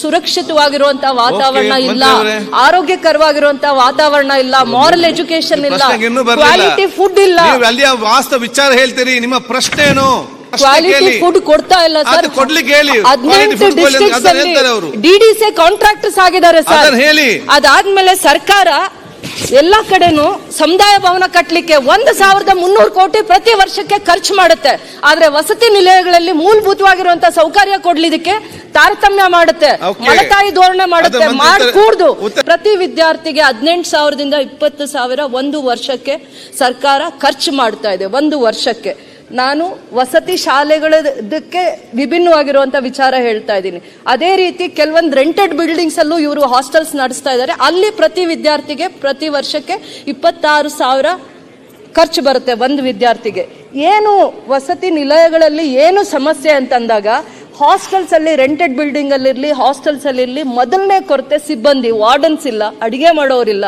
ಸುರಕ್ಷಿತವಾಗಿರುವಂತ ವಾತಾವರಣ ಇಲ್ಲ ಆರೋಗ್ಯಕರವಾಗಿರುವಂತ ವಾತಾವರಣ ಇಲ್ಲ ಮಾರಲ್ ಎಜುಕೇಶನ್ ಇಲ್ಲ. ಕ್ವಾಲಿಟಿ ಫುಡ್ ಇಲ್ಲ ನೀವು ಅಲ್ಲಿಯ ವಾಸ್ತವ ವಿಚಾರ ಹೇಳ್ತೀರಿ ನಿಮ್ಮ ಪ್ರಶ್ನೆ ಏನು ಕ್ವಾಲಿಟಿ ಫುಡ್ ಕೊಡ್ತಾ ಇಲ್ಲ ಸರ್ ಕೊಡ್ಲಿಕ್ಕೆ ಹೇಳಿ. ಹದಿನೆಂಟು ಡಿಸ್ಟ್ರಿಕ್ಟ್ಸ್ ಅವರು. ಅಲ್ಲಿ ಡಿಡಿಸಿ ಕಾಂಟ್ರಾಕ್ಟರ್ಸ್ ಆಗಿದ್ದಾರೆ ಸರ್ ಹೇಳಿ. ಅದಾದ್ಮೇಲೆ ಸರ್ಕಾರ ಎಲ್ಲಾ ಕಡೆನೂ ಸಮುದಾಯ ಭವನ ಕಟ್ಟಲಿಕ್ಕೆ ಒಂದು ಸಾವಿರದ ಮುನ್ನೂರು ಕೋಟಿ ಪ್ರತಿ ವರ್ಷಕ್ಕೆ ಖರ್ಚು ಮಾಡುತ್ತೆ. ಆದ್ರೆ ವಸತಿ ನಿಲಯಗಳಲ್ಲಿ ಮೂಲಭೂತವಾಗಿರುವಂತ ಸೌಕರ್ಯ ಕೊಡ್ಲಿದಕ್ಕೆ ತಾರತಮ್ಯ ಮಾಡುತ್ತೆ. ಮಳತಾಯಿ ಮಲತಾಯಿ ಧೋರಣೆ ಮಾಡುತ್ತೆ. ಮಾಡಕೂಡ್ದು. ಪ್ರತಿ ವಿದ್ಯಾರ್ಥಿಗೆ ಹದಿನೆಂಟು ಸಾವಿರದಿಂದ ಇಪ್ಪತ್ತು ಸಾವಿರ ಒಂದು ವರ್ಷಕ್ಕೆ ಸರ್ಕಾರ ಖರ್ಚು ಮಾಡ್ತಾ ಇದೆ. ಒಂದು ವರ್ಷಕ್ಕೆ. ನಾನು ವಸತಿ ಶಾಲೆಗಳದಕ್ಕೆ ವಿಭಿನ್ನವಾಗಿರುವಂಥ ವಿಚಾರ ಹೇಳ್ತಾ ಇದ್ದೀನಿ. ಅದೇ ರೀತಿ ಕೆಲವೊಂದು ರೆಂಟೆಡ್ ಬಿಲ್ಡಿಂಗ್ಸ್ ಅಲ್ಲೂ ಇವರು ಹಾಸ್ಟೆಲ್ಸ್ ನಡೆಸ್ತಾ ಇದ್ದಾರೆ. ಅಲ್ಲಿ ಪ್ರತಿ ವಿದ್ಯಾರ್ಥಿಗೆ ಪ್ರತಿ ವರ್ಷಕ್ಕೆ ಇಪ್ಪತ್ತಾರು ಸಾವಿರ ಖರ್ಚು ಬರುತ್ತೆ ಒಂದು ವಿದ್ಯಾರ್ಥಿಗೆ. ಏನು ವಸತಿ ನಿಲಯಗಳಲ್ಲಿ ಏನು ಸಮಸ್ಯೆ ಅಂತಂದಾಗ ಹಾಸ್ಟೆಲ್ಸ್ ಅಲ್ಲಿ ರೆಂಟೆಡ್ ಬಿಲ್ಡಿಂಗ್ ಹಾಸ್ಟೆಲ್ಸಲ್ಲಿರಲಿ ಮೊದಲನೇ ಕೊರತೆ ಸಿಬ್ಬಂದಿ ವಾರ್ಡನ್ಸ್ ಇಲ್ಲ, ಅಡಿಗೆ ಮಾಡೋರಿಲ್ಲ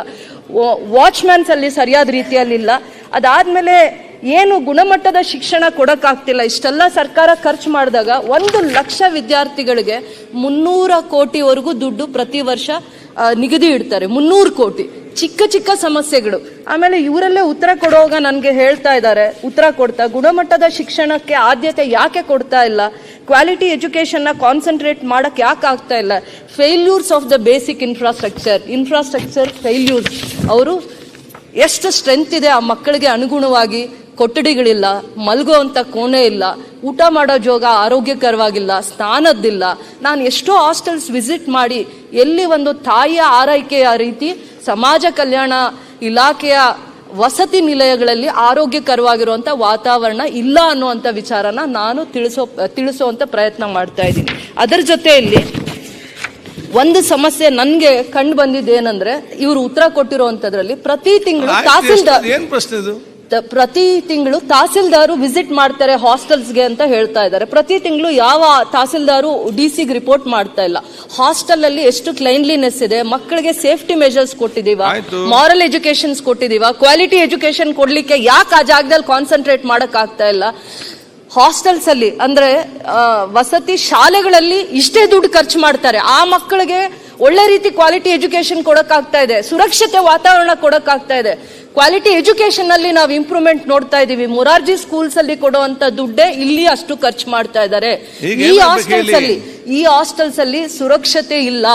ವಾಚ್ಮ್ಯಾನ್ಸ್ ಅಲ್ಲಿ ಸರಿಯಾದ ರೀತಿಯಲ್ಲಿಲ್ಲ. ಅದಾದ್ಮೇಲೆ ಏನು ಗುಣಮಟ್ಟದ ಶಿಕ್ಷಣ ಕೊಡೋಕ್ಕಾಗ್ತಿಲ್ಲ. ಇಷ್ಟೆಲ್ಲ ಸರ್ಕಾರ ಖರ್ಚು ಮಾಡಿದಾಗ ಒಂದು ಲಕ್ಷ ವಿದ್ಯಾರ್ಥಿಗಳಿಗೆ ಮುನ್ನೂರ ಕೋಟಿವರೆಗೂ ದುಡ್ಡು ಪ್ರತಿ ವರ್ಷ ನಿಗದಿ ಇಡ್ತಾರೆ. ಮುನ್ನೂರು ಕೋಟಿ. ಚಿಕ್ಕ ಚಿಕ್ಕ ಸಮಸ್ಯೆಗಳು. ಆಮೇಲೆ ಇವರಲ್ಲೇ ಉತ್ತರ ಕೊಡುವಾಗ ನನಗೆ ಹೇಳ್ತಾ ಇದ್ದಾರೆ. ಉತ್ತರ ಕೊಡ್ತಾ, ಗುಣಮಟ್ಟದ ಶಿಕ್ಷಣಕ್ಕೆ ಆದ್ಯತೆ ಯಾಕೆ ಕೊಡ್ತಾ ಇಲ್ಲ? ಕ್ವಾಲಿಟಿ ಎಜುಕೇಷನ್ನ ಕಾನ್ಸಂಟ್ರೇಟ್ ಮಾಡೋಕ್ಕೆ ಯಾಕೆ ಆಗ್ತಾ ಇಲ್ಲ? Failures of the basic infrastructure. Infrastructure failures. ಅವರು ಎಷ್ಟು ಸ್ಟ್ರೆಂತ್ ಇದೆ ಆ ಮಕ್ಕಳಿಗೆ ಅನುಗುಣವಾಗಿ. ಕೊಠಡಿಗಳಿಲ್ಲ ಮಲಗುವಂತ ಕೋಣೆ ಇಲ್ಲ ಊಟ ಮಾಡೋ ಜೋಗ ಆರೋಗ್ಯಕರವಾಗಿಲ್ಲ ಸ್ನಾನದ್ದಿಲ್ಲ. ನಾನು ಎಷ್ಟೋ ಹಾಸ್ಟೆಲ್ಸ್ ವಿಸಿಟ್ ಮಾಡಿ ಎಲ್ಲಿ ಒಂದು ತಾಯಿಯ ಆರೈಕೆಯ ರೀತಿ ಸಮಾಜ ಕಲ್ಯಾಣ ಇಲಾಖೆಯ ವಸತಿ ನಿಲಯಗಳಲ್ಲಿ ಆರೋಗ್ಯಕರವಾಗಿರುವಂಥ ವಾತಾವರಣ ಇಲ್ಲ ಅನ್ನುವಂಥ ವಿಚಾರನ ನಾನು ತಿಳಿಸೋ ತಿಳಿಸೋವಂಥ ಪ್ರಯತ್ನ ಮಾಡ್ತಾ ಇದ್ದೀನಿ. ಅದರ ಜೊತೆಯಲ್ಲಿ ಒಂದು ಸಮಸ್ಯೆ ನನಗೆ ಕಂಡು ಬಂದಿದ್ದೇನೆಂದ್ರೆ ಇವರು ಉತ್ತರ ಕೊಟ್ಟಿರುವಂತದ್ರಲ್ಲಿ ಪ್ರತಿ ತಿಂಗಳು ತಹಸೀಲ್ದಾರ್ ಏನ್ ಪ್ರಶ್ನೆ ಇದು? ಪ್ರತಿ ತಿಂಗಳು ತಹಸೀಲ್ದಾರು ವಿಸಿಟ್ ಮಾಡ್ತಾರೆ ಹಾಸ್ಟೆಲ್ಸ್ಗೆ ಅಂತ ಹೇಳ್ತಾ ಇದ್ದಾರೆ. ಪ್ರತಿ ತಿಂಗಳು ಯಾವ ತಹಸೀಲ್ದಾರು ಡಿ ಸಿಗೆ ರಿಪೋರ್ಟ್ ಮಾಡ್ತಾ ಇಲ್ಲ. ಹಾಸ್ಟೆಲ್ ಅಲ್ಲಿ ಎಷ್ಟು ಕ್ಲೈನ್ಲಿನೆಸ್ ಇದೆ ಮಕ್ಕಳಿಗೆ ಸೇಫ್ಟಿ ಮೆಷರ್ಸ್ ಕೊಟ್ಟಿದೀವ. ಮಾರಲ್ ಎಜುಕೇಶನ್ಸ್ ಕೊಟ್ಟಿದೀವ ಕ್ವಾಲಿಟಿ ಎಜುಕೇಶನ್ ಕೊಡ್ಲಿಕ್ಕೆ ಯಾಕೆ ಆ ಜಾಗದಲ್ಲಿ ಕಾನ್ಸಂಟ್ರೇಟ್ ಮಾಡಕ್ ಆಗ್ತಾ ಇಲ್ಲ? ಹಾಸ್ಟೆಲ್ಸ್ ಅಲ್ಲಿ ಅಂದ್ರೆ ವಸತಿ ಶಾಲೆಗಳಲ್ಲಿ ಇಷ್ಟೇ ದುಡ್ಡು ಖರ್ಚು ಮಾಡ್ತಾರೆ. ಆ ಮಕ್ಕಳಿಗೆ ಒಳ್ಳೆ ರೀತಿ ಕ್ವಾಲಿಟಿ ಎಜುಕೇಶನ್ ಕೊಡಕ್ಕಾಗ್ತಾ ಇದೆ. ಸುರಕ್ಷತೆ ವಾತಾವರಣ ಕೊಡಕ್ಕಾಗ್ತಾ ಇದೆ. ಕ್ವಾಲಿಟಿ ಎಜುಕೇಶನ್ ಅಲ್ಲಿ ನಾವು ಇಂಪ್ರೂವ್ಮೆಂಟ್ ನೋಡ್ತಾ ಇದೀವಿ. ಮೊರಾರ್ಜಿ ಸ್ಕೂಲ್ಸ್ ಅಲ್ಲಿ ಕೊಡುವಂತ ದುಡ್ಡೇ ಇಲ್ಲಿ ಅಷ್ಟು ಖರ್ಚು ಮಾಡ್ತಾ ಇದ್ದಾರೆ ಈ ಹಾಸ್ಟೆಲ್ಸ್ ಅಲ್ಲಿ ಈ ಹಾಸ್ಟೆಲ್ಸ್ ಅಲ್ಲಿ ಸುರಕ್ಷತೆ ಇಲ್ಲ.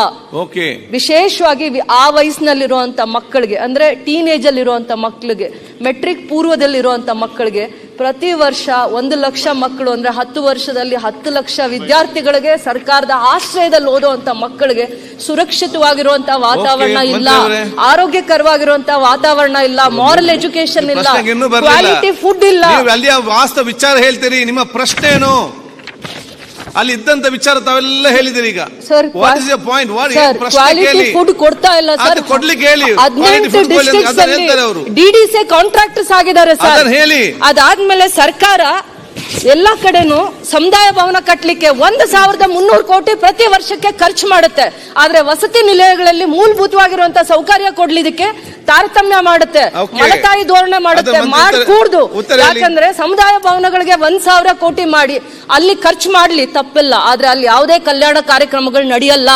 ಓಕೆ. ವಿಶೇಷವಾಗಿ ಆ ವಯಸ್ಸಿನಲ್ಲಿರುವಂತ ಮಕ್ಕಳಿಗೆ ಅಂದ್ರೆ ಟೀನೇಜ್ ಅಲ್ಲಿರುವಂತ ಮಕ್ಕಳಿಗೆ ಮೆಟ್ರಿಕ್ ಪೂರ್ವದಲ್ಲಿರುವಂತ ಮಕ್ಕಳಿಗೆ ಪ್ರತಿ ವರ್ಷ ಒಂದು ಲಕ್ಷ ಮಕ್ಕಳು ಅಂದ್ರೆ ಹತ್ತು ವರ್ಷದಲ್ಲಿ ಹತ್ತು ಲಕ್ಷ ವಿದ್ಯಾರ್ಥಿಗಳಿಗೆ ಸರ್ಕಾರದ ಆಶ್ರಯದಲ್ಲಿ ಓದುವಂತ ಮಕ್ಕಳಿಗೆ ಸುರಕ್ಷಿತವಾಗಿರುವಂತ ವಾತಾವರಣ ಇಲ್ಲ ಆರೋಗ್ಯಕರವಾಗಿರುವಂಥ ವಾತಾವರಣ ಇಲ್ಲ ಮಾರಲ್ ಎಜುಕೇಶನ್ ಇಲ್ಲ. ಕ್ವಾಲಿಟಿ ಫುಡ್ ಇಲ್ಲ. ನೀವು ಅಲ್ಲಿಯ ವಾಸ್ತವ ವಿಚಾರ ಹೇಳ್ತೀರಿ ನಿಮ್ಮ ಪ್ರಶ್ನೆ ಏನು? ಅಲ್ಲಿ ಇದ್ದಂತ ವಿಚಾರ ತಾವೆಲ್ಲ ಹೇಳಿದಿರಿ ಈಗ. Sir what is point what ಪ್ರಶ್ನೆ ಕೇಳಿ. ಫುಡ್ ಕೊಡ್ತಾ ಇಲ್ಲ ಸರ್ ಕೊಡ್ಲಿಕ್ಕೆ ಹೇಳಿ. ಹದಿನೆಂಟು ಡಿಸ್ಟ್ರಿಕ್ಟ್ಸ್ ಅಲ್ಲಿ ಡಿಡಿಸಿ ಕಾಂಟ್ರಾಕ್ಟರ್ಸ್ ಆಗಿದ್ದಾರೆ ಸರ್ ಹೇಳಿ. ಅದಾದ್ಮೇಲೆ ಸರ್ಕಾರ ಎಲ್ಲಾ ಕಡೆನೂ ಸಮುದಾಯ ಭವನ ಕಟ್ಟಲಿಕ್ಕೆ ಒಂದು ಸಾವಿರದ ಮುನ್ನೂರು ಕೋಟಿ ಪ್ರತಿ ವರ್ಷಕ್ಕೆ ಖರ್ಚು ಮಾಡುತ್ತೆ. ಆದ್ರೆ ವಸತಿ ನಿಲಯಗಳಲ್ಲಿ ಮೂಲಭೂತವಾಗಿರುವಂತಹ ಸೌಕರ್ಯ ಕೊಡ್ಲಿದಕ್ಕೆ ತಾರತಮ್ಯ ಮಾಡುತ್ತೆ. ಮಲತಾಯಿ ಧೋರಣೆ ಮಾಡುತ್ತೆ. ಮಾಡಕೂಡ್ದು. ಯಾಕಂದ್ರೆ ಸಮುದಾಯ ಭವನಗಳಿಗೆ ಒಂದ್ ಸಾವಿರ ಕೋಟಿ ಮಾಡಿ. ಅಲ್ಲಿ ಖರ್ಚು ಮಾಡ್ಲಿ ತಪ್ಪಿಲ್ಲ. ಆದ್ರೆ ಅಲ್ಲಿ ಯಾವುದೇ ಕಲ್ಯಾಣ ಕಾರ್ಯಕ್ರಮಗಳು ನಡೆಯಲ್ಲ.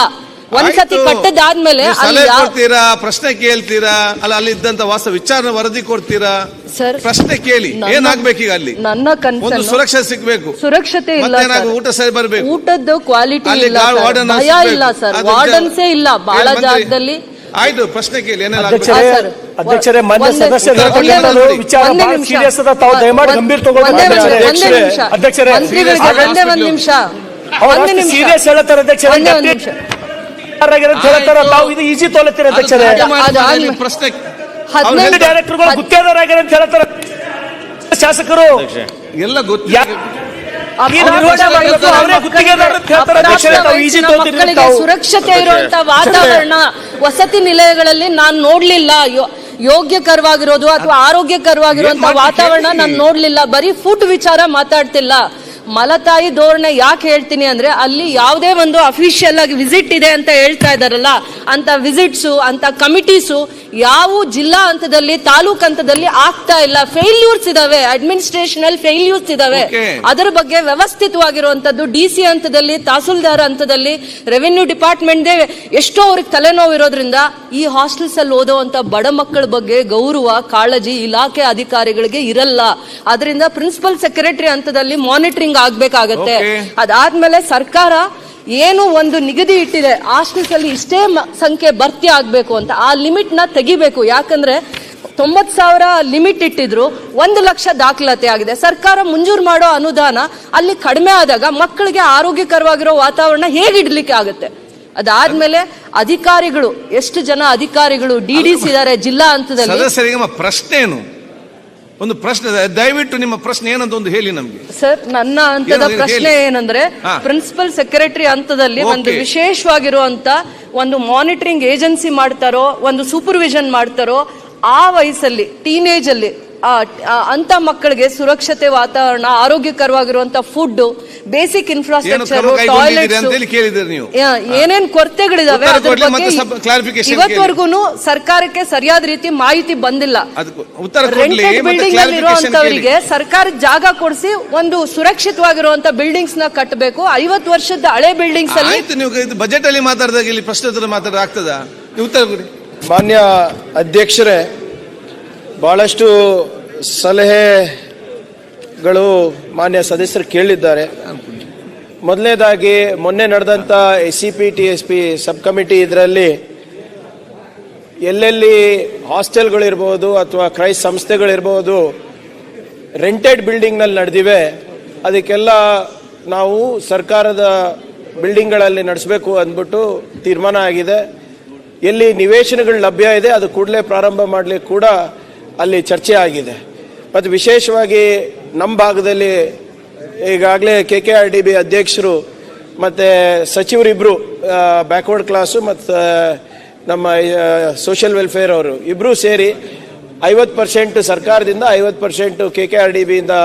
ಒಂದ್ಸತಿ. ಕಟ್ಟದಾದ್ಮೇಲೆ ಕೊಡ್ತೀರಾ ಪ್ರಶ್ನೆ ಕೇಳ್ತೀರಾ ಅಲ್ಲ ಅಲ್ಲಿ ಇದ್ದಂತ ವಾಸ ವಿಚಾರ ವರದಿ ಕೊಡ್ತೀರಾ? ಸರ್ ಪ್ರಶ್ನೆ ಕೇಳಿ ಏನಾಗ್ಬೇಕೀಗ ಅಲ್ಲಿ? ನನ್ನ ಒಂದು ಸುರಕ್ಷತೆ ಸಿಗಬೇಕು. ಸುರಕ್ಷತೆ ಇಲ್ಲ. ಊಟ ಸರಿ. ಬರ್ಬೇಕು. ಊಟದ್ದು ಕ್ವಾಲಿಟಿ ಇಲ್ಲ ಭಯ ಇಲ್ಲ ಸರ್. ವಾರ್ಡನ್ಸೇ ಇಲ್ಲ. ಬಹಳ ಜಾಗದಲ್ಲಿ ಆಯ್ತು ಪ್ರಶ್ನೆ ಕೇಳಿ ಅಧ್ಯಕ್ಷರೇ ಮಾನ್ಯ ಒಂದೇ- ಸದಸ್ಯರು ನಿಮಿಷ. ವಿಚಾರ ಒಂದೇ ಬಹಳ ನಿಮಿಷ. ಸೀರಿಯಸ್ ಅದ. ತಾವು ದಯಮಾಡಿ ಒಂದ್- ಗಂಭೀರ ತಗೊಳ್ಳಿ. ಅಧ್ಯಕ್ಷರೇ. ಒಂದೇ ಒಂದೇ ನಿಮಿಷ. ಸೀರಿಯಸ್ ಹೇಳ್ತಾರೆ ಅಧ್ಯಕ್ಷರೇ ಒಂದೇ ಒಂದ್ ನಿಮಿಷ ಅಂತ ಹೇಳ್ತಾರೆ ತಾವು ಇದು ಈಸಿ ತೊಲತ್ತೀರಿ ಅಧ್ಯಕ್ಷರೇ? ಪ್ರಶ್ನೆ. ಹದಿನೆಂಟು ಡೈರೆಕ್ಟರ್ಗಳು ಗುತ್ತೇದಾರಾಗ್ಯಾರ ಅಂತ ಹೇಳ್ತಾರ. ಶಾಸಕರು. ಎಲ್ಲ ಗೊತ್ತು ಯಾ- ಈ ನಿರ್ವಹಣೆ ಮಾಡಬೇಕು? ಅವರೇ ಗುತ್ತಿಗೆದಾರರು ಅಂತ ಹೇಳ್ತಾರೆ. ಅಧ್ಯಕ್ಷರೇ ತಾವು ಈಸಿ ಅಪ್ರಾಪ್ತ ತೊಗೊಳ್ತೀರಿ ಮಕ್ಕಳಿಗೆ ತಾವು ಸುರಕ್ಷತೆ ಇರುವಂತ ವಾತಾವರಣ ವಸತಿ ನಿಲಯಗಳಲ್ಲಿ ನಾನು ನೋಡ್ಲಿಲ್ಲ. ಯೋ- ಯೋಗ್ಯಕರವಾಗಿರೋದು ಅಥವಾ ಆರೋಗ್ಯಕರವಾಗಿರುವಂತ ವಾತಾವರಣ? ನಾನು ನೋಡ್ಲಿಲ್ಲ. ಬರೀ ಫುಡ್ ವಿಚಾರ ಮಾತಾಡ್ತಿಲ್ಲ. ಮಲತಾಯಿ ಧೋರಣೆ ಯಾಕೆ ಹೇಳ್ತೀನಿ ಅಂದ್ರೆ ಅಲ್ಲಿ ಯಾವುದೇ ಒಂದು ಅಫಿಷಿಯಲ್ ಆಗಿ ವಿಸಿಟ್ ಇದೆ ಅಂತ ಹೇಳ್ತಾ ಇದಾರಲ್ಲ ಅಂತ ವಿಸಿಟ್ಸು ಅಂತ ಕಮಿಟೀಸು ಯಾವ ಜಿಲ್ಲಾ ಹಂತದಲ್ಲಿ ತಾಲೂಕ್ ಹಂತದಲ್ಲಿ ಆಗ್ತಾ ಇಲ್ಲ. ಫೇಲ್ಯೂರ್ಸ್ ಇದಾವೆ. ಅಡ್ಮಿನಿಸ್ಟ್ರೇಷನಲ್ ಫೇಲ್ಯೂರ್ಸ್ ಇದಾವೆ. ಅದರ ಬಗ್ಗೆ ವ್ಯವಸ್ಥಿತವಾಗಿರುವಂತದ್ದು ಡಿ ಸಿ ಹಂತದಲ್ಲಿ ತಹಸೀಲ್ದಾರ್ ಹಂತದಲ್ಲಿ ರೆವೆನ್ಯೂ ಡಿಪಾರ್ಟ್ಮೆಂಟ್ ಎಷ್ಟೋ ಅವ್ರಿಗೆ ತಲೆನೋವು ಇರೋದ್ರಿಂದ ಈ ಹಾಸ್ಟೆಲ್ಸ್ ಅಲ್ಲಿ ಓದುವಂತ ಬಡ ಮಕ್ಕಳ ಬಗ್ಗೆ ಗೌರವ ಕಾಳಜಿ ಇಲಾಖೆ ಅಧಿಕಾರಿಗಳಿಗೆ ಇರಲ್ಲ. ಅದರಿಂದ ಪ್ರಿನ್ಸಿಪಲ್ ಸೆಕ್ರೆಟರಿ ಹಂತದಲ್ಲಿ ಮಾನಿಟರಿಂಗ್ ಆಗ್ಬೇಕಾಗತ್ತೆ. ಅದಾದ್ಮೇಲೆ ಸರ್ಕಾರ ಏನು ಒಂದು ನಿಗದಿ ಇಟ್ಟಿದೆ. ಹಾಸ್ಟೆಲ್ಸ್ ಅಲ್ಲಿ ಇಷ್ಟೇ ಸಂಖ್ಯೆ ಭರ್ತಿ ಆಗಬೇಕು ಅಂತ. ಆ ಲಿಮಿಟ್ನ ತೆಗಿಬೇಕು. ಯಾಕಂದರೆ ತೊಂಬತ್ತು ಸಾವಿರ ಲಿಮಿಟ್ ಇಟ್ಟಿದ್ರು. ಒಂದು ಲಕ್ಷ ದಾಖಲಾತಿ ಆಗಿದೆ. ಸರ್ಕಾರ ಮಂಜೂರು ಮಾಡೋ ಅನುದಾನ ಅಲ್ಲಿ ಕಡಿಮೆ ಆದಾಗ ಮಕ್ಕಳಿಗೆ ಆರೋಗ್ಯಕರವಾಗಿರೋ ವಾತಾವರಣ ಹೇಗೆ ಇಡ್ಲಿಕ್ಕೆ ಆಗುತ್ತೆ? ಅದಾದ್ಮೇಲೆ ಅಧಿಕಾರಿಗಳು, ಎಷ್ಟು ಜನ ಅಧಿಕಾರಿಗಳು, ಡಿ ಡಿ ಸಿ ಇದಾರೆ ಜಿಲ್ಲಾ ಹಂತದಲ್ಲಿ. ಪ್ರಶ್ನೆ ಏನು? ಒಂದು ಪ್ರಶ್ನೆ ದಯವಿಟ್ಟು ನಿಮ್ಮ ಪ್ರಶ್ನೆ ಏನಂತ ಒಂದು ಹೇಳಿ ನಮ್ಗೆ ಸರ್ ನನ್ನ ಹಂತದ ಹೇಳಿ? ಪ್ರಶ್ನೆ ಏನಂದ್ರೆ ಹಾ. ಪ್ರಿನ್ಸಿಪಲ್ ಸೆಕ್ರೆಟರಿ ಹಂತದಲ್ಲಿ ಒಂದು Okay. ವಿಶೇಷವಾಗಿರುವಂತ ಒಂದು ಮಾನಿಟರಿಂಗ್ ಏಜೆನ್ಸಿ ಮಾಡ್ತಾರೋ ಒಂದು ಸೂಪರ್ವಿಷನ್ ಮಾಡ್ತಾರೋ ಆ ವಯಸ್ಸಲ್ಲಿ ಟೀನೇಜ್ ಅಲ್ಲಿ ಅಂತ ಮಕ್ಕಳಿಗೆ ಸುರಕ್ಷತೆ ವಾತಾವರಣ ಆರೋಗ್ಯಕರವಾಗಿರುವಂತ ಫುಡ್ ಬೇಸಿಕ್ ಇನ್ಫ್ರಾಸ್ಟ್ರಕ್ಚರ್ ಟಾಯ್ಲೆಟ್ ಏನೇನ್ ಕೊರತೆಗಳಿದಾವೆ ಇವತ್ವರೆಗೂ ಇವತ್ತವರೆಗೂ ಸರ್ಕಾರಕ್ಕೆ ಸರಿಯಾದ ರೀತಿ ಮಾಹಿತಿ ಬಂದಿಲ್ಲ. ಅದಕ್ಕೆ ಉತ್ತರ ಕೊಡ್ಲಿ ರೆಂಟೆಡ್ ಮತ್ತೆ ಬಿಲ್ಡಿಂಗ್ ಅಲ್ಲಿ ಇರುವಂತವರಿಗೆ ಸರ್ಕಾರ ಜಾಗ ಕೊಡಿಸಿ ಒಂದು ಸುರಕ್ಷಿತವಾಗಿರುವಂತ ಬಿಲ್ಡಿಂಗ್ಸ್ನ ಕಟ್ಟಬೇಕು ಐವತ್ತು ವರ್ಷದ ಹಳೆ ಬಿಲ್ಡಿಂಗ್ಸ್ ಅಲ್ಲಿ ಆಯ್ತು ನೀವು ಇದು ಬಜೆಟ್ ಅಲ್ಲಿ ಮಾತಾಡಿದಾಗ ಇಲ್ಲಿ ಪ್ರಶ್ನೆ ಮಾತಾಡ ಆಗ್ತದ? ಉತ್ತರ ಕೊಡಿ. ಮಾನ್ಯ ಅಧ್ಯಕ್ಷರೇ ಬಹಳಷ್ಟು ಸಲಹೆಗಳು ಮಾನ್ಯ ಸದಸ್ಯರು ಕೇಳಿದ್ದಾರೆ. ಮೊದಲನೇದಾಗಿ, ಮೊನ್ನೆ ನಡೆದಂಥ S C P T S P sub committee ಇದರಲ್ಲಿ ಎಲ್ಲೆಲ್ಲಿ ಹಾಸ್ಟೆಲ್ಗಳಿರ್ಬೋದು ಅಥವಾ ಕ್ರೈಸ್ಟ್ ಸಂಸ್ಥೆಗಳಿರ್ಬೋದು ರೆಂಟೆಡ್ ಬಿಲ್ಡಿಂಗ್ನಲ್ಲಿ ನಡೆದಿವೆ. ಅದಕ್ಕೆಲ್ಲ ನಾವು ಸರ್ಕಾರದ ಬಿಲ್ಡಿಂಗ್ಗಳಲ್ಲಿ ನಡೆಸಬೇಕು ಅಂದ್ಬಿಟ್ಟು ತೀರ್ಮಾನ ಆಗಿದೆ. ಎಲ್ಲಿ ನಿವೇಶನಗಳು ಲಭ್ಯ ಇದೆ, ಅದು ಕೂಡಲೇ ಪ್ರಾರಂಭ ಮಾಡಲಿಕ್ಕೆ ಕೂಡ ಅಲ್ಲಿ ಚರ್ಚೆ ಆಗಿದೆ. ಮತ್ತು ವಿಶೇಷವಾಗಿ ನಮ್ಮ ಭಾಗದಲ್ಲಿ ಈಗಾಗಲೇ K K R D B ಅಧ್ಯಕ್ಷರು ಮತ್ತು ಸಚಿವರಿಬ್ಬರು ಬ್ಯಾಕ್ವರ್ಡ್ ಕ್ಲಾಸು ಮತ್ತು ನಮ್ಮ ಸೋಷಿಯಲ್ ವೆಲ್ಫೇರ್ ಅವರು ಇಬ್ಬರೂ ಸೇರಿ ಐವತ್ತು ಪರ್ಸೆಂಟ್ ಸರ್ಕಾರದಿಂದ ಐವತ್ತು percent K K R D ಬಿಯಿಂದ